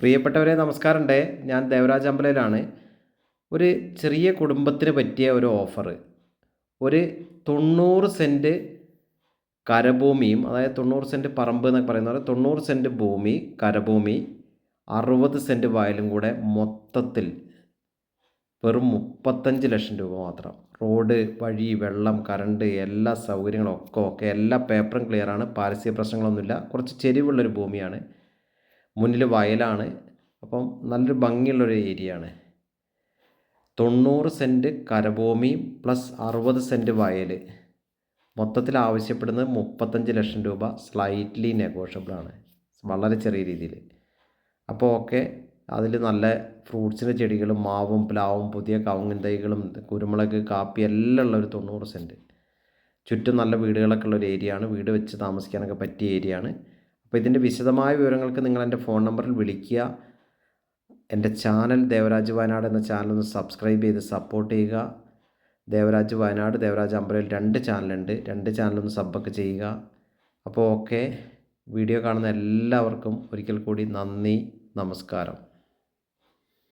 പ്രിയപ്പെട്ടവരെ നമസ്കാരമുണ്ട്. ഞാൻ ദേവരാജ് അമ്പലയിലാണ്. ഒരു ചെറിയ കുടുംബത്തിന് പറ്റിയ ഒരു ഓഫർ ഒരു തൊണ്ണൂറ് സെന്റ് കരഭൂമിയും അതായത് തൊണ്ണൂറ് സെന്റ് പറമ്പ് എന്നൊക്കെ പറയുന്ന പോലെ തൊണ്ണൂറ് സെന്റ് ഭൂമി കരഭൂമി അറുപത് സെന്റ് വയലും കൂടെ മൊത്തത്തിൽ വെറും മുപ്പത്തഞ്ച് ലക്ഷം രൂപ മാത്രം. റോഡ് വഴി വെള്ളം കറണ്ട് എല്ലാ സൗകര്യങ്ങളും ഒക്കെ ഒക്കെ എല്ലാ പേപ്പറും ക്ലിയറാണ് പാരസ്യ പ്രശ്നങ്ങളൊന്നുമില്ല. കുറച്ച് ചെരിവുള്ളൊരു ഭൂമിയാണ്. മുന്നിൽ വയലാണ്. അപ്പം നല്ലൊരു ഭംഗിയുള്ളൊരു ഏരിയ ആണ് തൊണ്ണൂറ് സെന്റ് കരഭൂമി പ്ലസ് അറുപത് സെന്റ് വയൽ മൊത്തത്തിൽ ആവശ്യപ്പെടുന്നത് മുപ്പത്തഞ്ച് ലക്ഷം രൂപ സ്ലൈറ്റ്ലി നെഗോഷ്യബിൾ ആണ് വളരെ ചെറിയ രീതിയിൽ അപ്പോൾ ഓക്കെ അതിൽ നല്ല ഫ്രൂട്ട്സിന്റെ ചെടികളും മാവും പ്ലാവും പുതിയ കവുങ്ങൻ തൈകളും കുരുമുളക് കാപ്പി എല്ലാം ഉള്ള ഒരു തൊണ്ണൂറ് സെന്റ് ചുറ്റും നല്ല വീടുകളൊക്കെ ഉള്ള ഒരു ഏരിയ ആണ് വീട് വെച്ച് താമസിക്കാനൊക്കെ പറ്റിയ ഏരിയ ആണ് അപ്പോൾ ഇതിന്റെ വിശദമായ വിവരങ്ങൾക്ക് നിങ്ങൾ എന്റെ ഫോൺ നമ്പറിൽ വിളിക്കുക. എന്റെ ചാനൽ ദേവരാജ് വയനാട് എന്ന ചാനൽ ഒന്ന് സബ്സ്ക്രൈബ് ചെയ്ത് സപ്പോർട്ട് ചെയ്യുക. ദേവരാജ് വയനാട് ദേവരാജ് അമ്പലയിൽ രണ്ട് ചാനലുണ്ട്. രണ്ട് ചാനലൊന്ന് സബ്ബൊക്കെ ചെയ്യുക. അപ്പോൾ ഓക്കെ വീഡിയോ കാണുന്ന എല്ലാവർക്കും ഒരിക്കൽ കൂടി നന്ദി നമസ്കാരം.